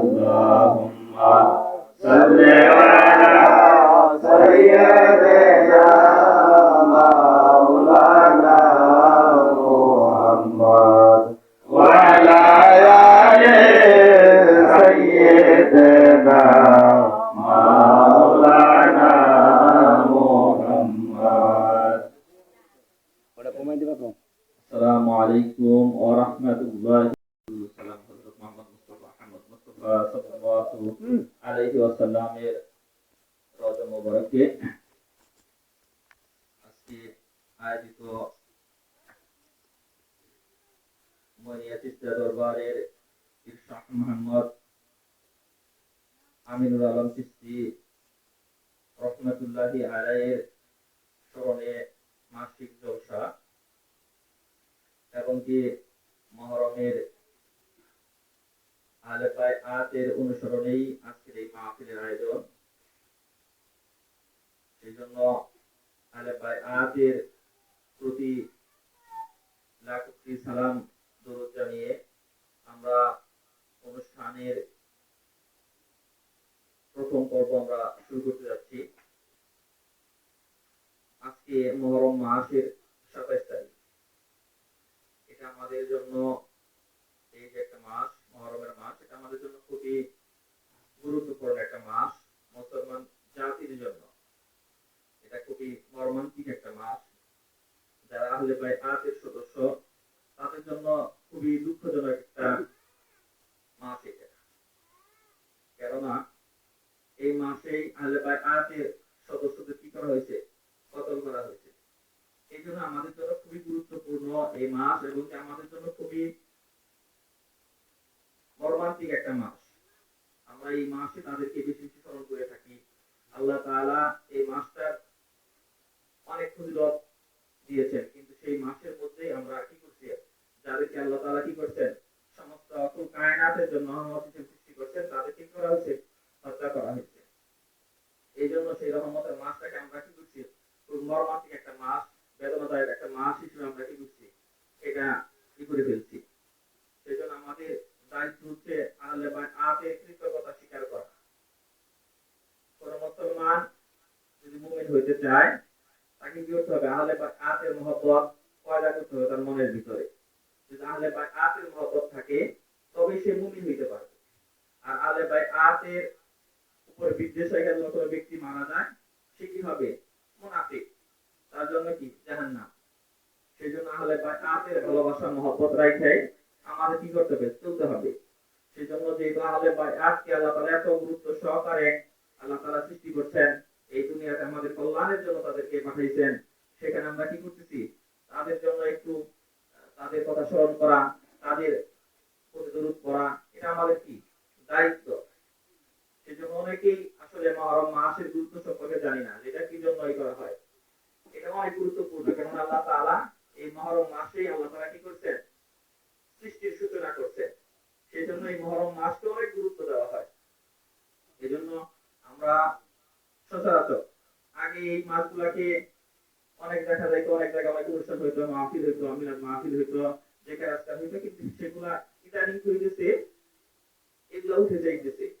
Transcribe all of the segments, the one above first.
اللهم صل على আজকে আয়োজিত মনিয়া চিস্তা দরবারের ইরশাদ মোহাম্মদ আমিনুল আলম চিস্তি রহমতুল্লাহি আলাইয়ের স্মরণে মাসিক জলসা এবং কি মহরমের আলেপায় আতের অনুসরণেই আজকের এই মাহফিলের আয়োজন সেই জন্য আলেপায় আতের প্রতি লাখ সালাম দরুদ জানিয়ে আমরা অনুষ্ঠানের প্রথম পর্ব আমরা শুরু করতে যাচ্ছি। আজকে মহরম মাসের সাতাইশ তারিখ। এটা আমাদের জন্য এই যে একটা মাস, মহরমের মাস, এটা আমাদের জন্য খুবই গুরুত্বপূর্ণ একটা মাস মুসলমান জাতির জন্য এটা খুবই মর্মান্তিক একটা মাস যারা আহলে বাই আতের সদস্য তাদের জন্য খুবই দুঃখজনক একটা মাস এটা কেননা এই মাসেই আহলে বাই আতের সদস্যদের কি করা হয়েছে? কতল করা হয়েছে? এই জন্য আমাদের জন্য খুবই গুরুত্বপূর্ণ এই মাস এবং আমাদের জন্য খুবই মর্মান্তিক একটা মাস আমরা এই মাসে তাদেরকে বেশি বেশি স্মরণ করে থাকি। আল্লাহ তাআলা এই মাসটার অনেক ফজিলত দিয়েছেন, কিন্তু সেই মাসের মধ্যেই আমরা কি করছি? যাদেরকে আল্লাহ তাআলা কি করছেন? সমস্ত কায়নাতের জন্য সৃষ্টি করছেন, তাদেরকে করা হয়েছে হত্যা করা হয়েছে। এই জন্য সেই রহমতের মাসটাকে আমরা কি করছি? মর্মান্তিক একটা মাস, বেদনাদায়ক একটা মাস হিসেবে আমরা কি করছি? এটা কি করে ফেলছি? সেই জন্য আমাদের দায়িত্ব হচ্ছে আহলে বা আতে কৃতজ্ঞতা স্বীকার করা। কোন মুসলমান যদি মুমিন হইতে চায়, তাকে কি করতে হবে? আহলে বা আতের মহব্বত পয়দা করতে হবে তার মনের ভিতরে। যদি আহলে বা আতের মহব্বত থাকে তবে সে মুমিন হইতে পারবে। আর আহলে বা আতের উপরে বিদ্বেষ রেখে যখন কোনো ব্যক্তি মারা যায়, সে কি হবে? মুনাফিক। তার জন্য কি? জাহান্নাম। সেই জন্য আহলে বা আতের ভালোবাসা, মহব্বত রাখে আমাদের কি করতে হবে? চলতে হবে। সেই জন্য যে আহলে বা আজকে আল্লাহ তাআলা এত গুরুত্ব সহকারে আল্লাহ তাআলা সৃষ্টি করছেন, এই দুনিয়াতে আমাদের কল্যাণের জন্য তাদেরকে পাঠাইছেন, সেখানে আমরা কি করতেছি? তাদের জন্য একটু, তাদের কথা স্মরণ করা, তাদের প্রতি দরুদ করা, এটা আমাদের কি? দায়িত্ব। সেই জন্য অনেকেই আসলে মহরম মাসের গুরুত্ব সম্পর্কে জানি না যেটা কি জন্য করা হয়? এটা অনেক গুরুত্বপূর্ণ, কেননা আল্লাহ তাআলা এই মহরম মাসেই আল্লাহ তাআলা কি করছেন? সৃষ্টির সূচনা করছে সেই জন্য এই মহরম মাসকে অনেক গুরুত্ব দেওয়া হয়। এই জন্য আমরা সচরাচর আগে এই মাসগুলাকে অনেক দেখা যায়, অনেক জায়গায় অনেক অনুষ্ঠান হইতো, মাহফিল হইতো মিলাদ মাহফিল হইতো, যে কাজটা হইতো, কিন্তু সেগুলা ইদানিং হইতেছে, এগুলা উঠে যাইতেছে।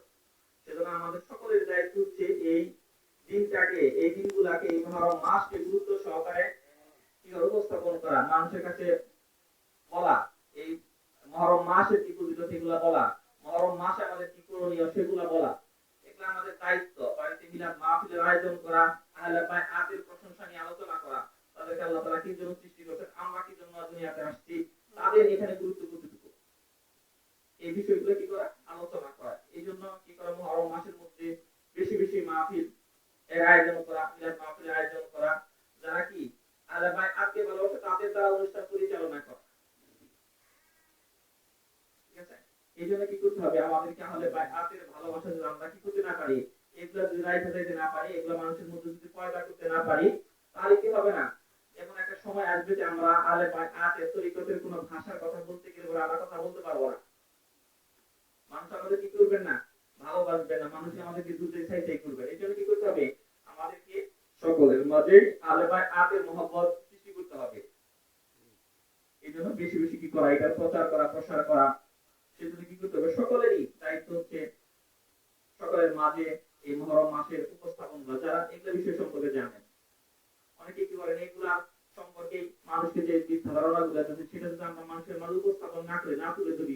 সেজন্য আমাদের সকলের দায়িত্ব হচ্ছে এই দিনটাকে, এই দিনগুলাকে এই মহরম মাসকে গুরুত্ব সহকারে উপস্থাপন করা, মানুষের কাছে বলা, এই মহরম মাসের কি ফজিলত সেগুলা বলা, মহরম মাসে আমাদের কি করণীয় সেগুলা বলা, এগুলো আমাদের দায়িত্ব। বাড়িতে মিলাদ মাহফিলের আয়োজন করা, আহলে বাই আতের প্রশংসা নিয়ে আলোচনা করা, তাদেরকে আল্লাহ তারা কি জন্য সৃষ্টি করেছেন, আমরা কি জন্য দুনিয়াতে আসছি, তাদের এখানে গুরুত্ব কতটুকু? এই বিষয়গুলো কি করা? আলোচনা করা। এই জন্য কি করা মহরম মাসের মধ্যে বেশি বেশি মাহফিল এর আয়োজন করা মিলাদ মাহফিলের আয়োজন করা। যারা কি আহলে বাই আতকে ভালোবাসে, তাদের দ্বারা অনুষ্ঠান পরিচালনা করা। ঠিক আছে? এই জন্য কি করতে হবে? আমাদেরকে আহলে বাইআতের ভালোবাসা যদি আমরা কি করতে না পারি, এগুলা যদি রাইখে যাইতে না পারি, এগুলা মানুষের মধ্যে যদি পয়দা করতে না পারি, তাহলে কি হবে না? এমন একটা সময় আসবে যে আমরা আহলে বাইআতের তরিকতের কোনো ভাষার কথা বলতে গেলে আমরা কথা বলতে পারব না। মানুষ আমাদের কি করবেন না, ভালোবাসবেন না মানুষ আমাদেরকে দুধে চাই চাই করবেন। এই জন্য কি করতে হবে? আমাদেরকে সকলের মাঝে আলে ভাই আতের মহব্বত সৃষ্টি করতে হবে। এই জন্য বেশি বেশি কি করা, এটা প্রচার করা, প্রসার করা, সেজন্য কি করতে হবে? সকলেরই দায়িত্ব হচ্ছে সকলের মাঝে এই মহরম মাসের উপস্থাপন করা। যারা এগুলো বিষয় সম্পর্কে জানেন, অনেকে কি করেন এগুলা সম্পর্কে মানুষকে যে ধারণা গুলো আছে সেটা যদি আমরা মানুষের মাঝে উপস্থাপন না করে, না তুলে ধরি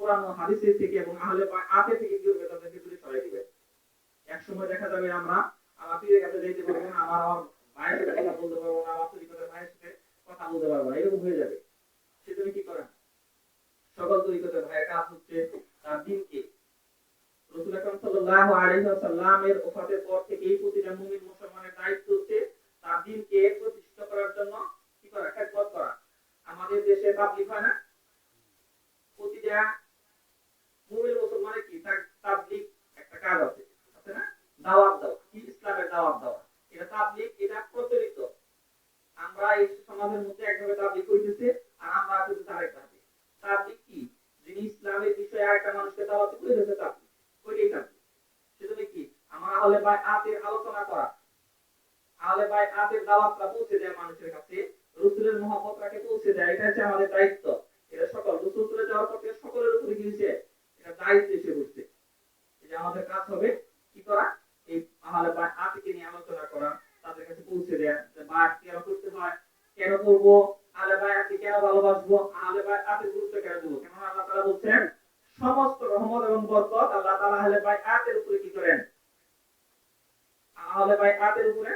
কোরআন ও হাদিসের থেকে এবং আহলে আতে থেকে কি করবে তাদেরকে দূরে সরাই দিবে। এক সময় দেখা যাবে আমরা আমার পীরের কাছে যাইতে পারব না, আমার আমার ভাইয়ের সাথে কথা বলতে পারব না, আমার তরিকতের ভাইয়ের সাথে কথা বলতে পারব না, এরকম হয়ে যাবে। সেজন্য কি করেন? সকল তরিকতের ভাইয়ের কাজ হচ্ছে তার দিনকে। রসুল আকরাম সাল্লাল্লাহু আলাইহি ওয়াসাল্লামের ওফাতের পর থেকেই প্রতিটা মুমিন মুসলমানের দায়িত্ব হচ্ছে তার দিনকে প্রতিষ্ঠিত করার জন্য কি করা? খেদমত করা। আমাদের দেশে পাবলিক হয় না? প্রতিটা মুমিন মুসলমানের কি তাবলিগ একটা কাজ আছে আছে না দাওয়াত দেওয়া কি ইসলামের দাওয়াত দেওয়া এটা তাবলিগ, এটা প্রচলিত। আমরা এই সমাজের মধ্যে একভাবে তাবলিগ করতেছি আর আমরা করতেছি আরেকটা ভাবে তাবলিগ কি? যিনি ইসলামের বিষয়ে আরেকটা মানুষকে দাওয়াত করে দিতেছে তাবলিগ। ওইটাই তাবলিগ। সেজন্য কি? আমার আহলে বাই আতের আলোচনা করা। আহলে বাই আতের দাওয়াতটা পৌঁছে দেয় মানুষের কাছে, রসুলের মহব্বতটাকে পৌঁছে দেয়। এটা হচ্ছে আমাদের দায়িত্ব। এটা সকল রসুল চলে যাওয়ার থেকে সকলের উপরে গিয়েছে। এটা দায়িত্ব এসে বসছে এটা আমাদের কাজ হবে কি করা এই আহলে বাই আতিকে নিয়ে আলোচনা করা তাদের কাছে পৌঁছে দেয়া যে বাদ কেন করতে হয় কেন করব আহলে আতি কেন ভালোবাসবো আহলে বাই আতির গুরুত্ব কেন দেবো? কেন আল্লাহ তাআলা বলছেন, সমস্ত রহমত এবং বরকত আল্লাহ তাআলা আহলে বাই আতের উপরে কি করেন? আহলে বাই আতের উপরে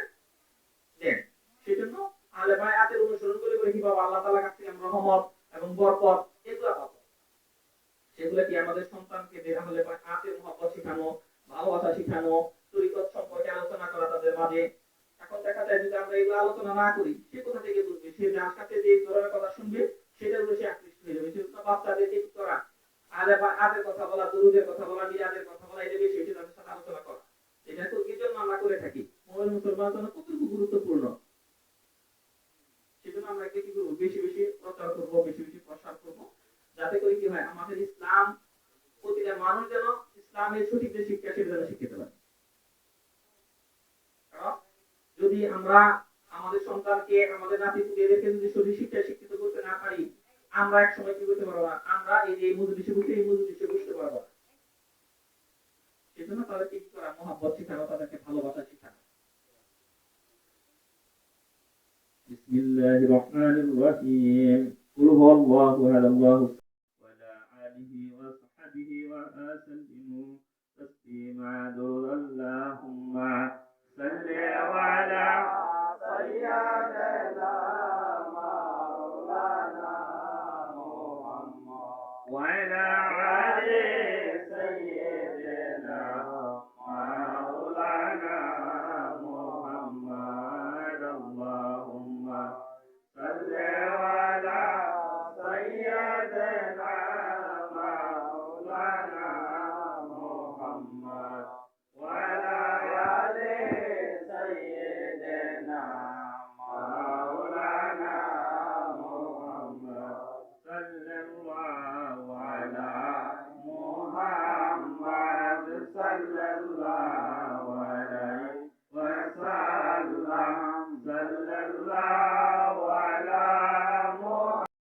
দেন। সেজন্য আহলে বাই আতের অনুসরণ করে করে কি পাবো? আল্লাহ তাআলার কাছ থেকে রহমত এবং বরকত এগুলো পাবো। সেগুলো কি আমাদের সন্তানকে দেওয়া হলে বা আতের মহব্বত শেখানো ভালোবাসা শেখানো, তরিকত সম্পর্কে আলোচনা করা তাদের মাঝে? এখন দেখা যায় যদি আমরা এগুলো আলোচনা না করি, সে সে কাছে যে ধরনের কথা শুনবে সেটার উপরে সে আকৃষ্ট হয়ে যাবে। সেজন্য বাচ্চাদেরকে করা। আলে বা আদের কথা বলা দুরুদের কথা বলা মিলাদের কথা বলা, এটা বেশি বেশি তাদের সাথে আলোচনা করা। এটা তো কি জন্য আমরা করে থাকি। মোবাইল মুসলমানের জন্য কতটুকু গুরুত্বপূর্ণ। সেজন্য আমরা কি করব? বেশি বেশি প্রচার করব, বেশি বেশি প্রসার করব। যাতে করে কি হয়, আমাদের ইসলাম, প্রতিটা মানুষ যেন ইসলামের সঠিক যে শিক্ষা, সেটা যেন শিখতে পারে যদি আমরা সন্তানকে আমাদের নাতি পুতিদেরকে যদি সঠিক শিক্ষা শিক্ষিত করতে না পারি আমরা এক সময় কি করতে পারবো না আমরা এই যে এই মজলিসে বসে এই মজলিসে বসতে পারবো না সেজন্য তাদেরকে কি করা মহাব্বত শেখানো তাদেরকে ভালোবাসা শেখানো بسم الله الرحمن الرحيم قل هو الله احد الله وعلى آله وصحبه وسلم تسليما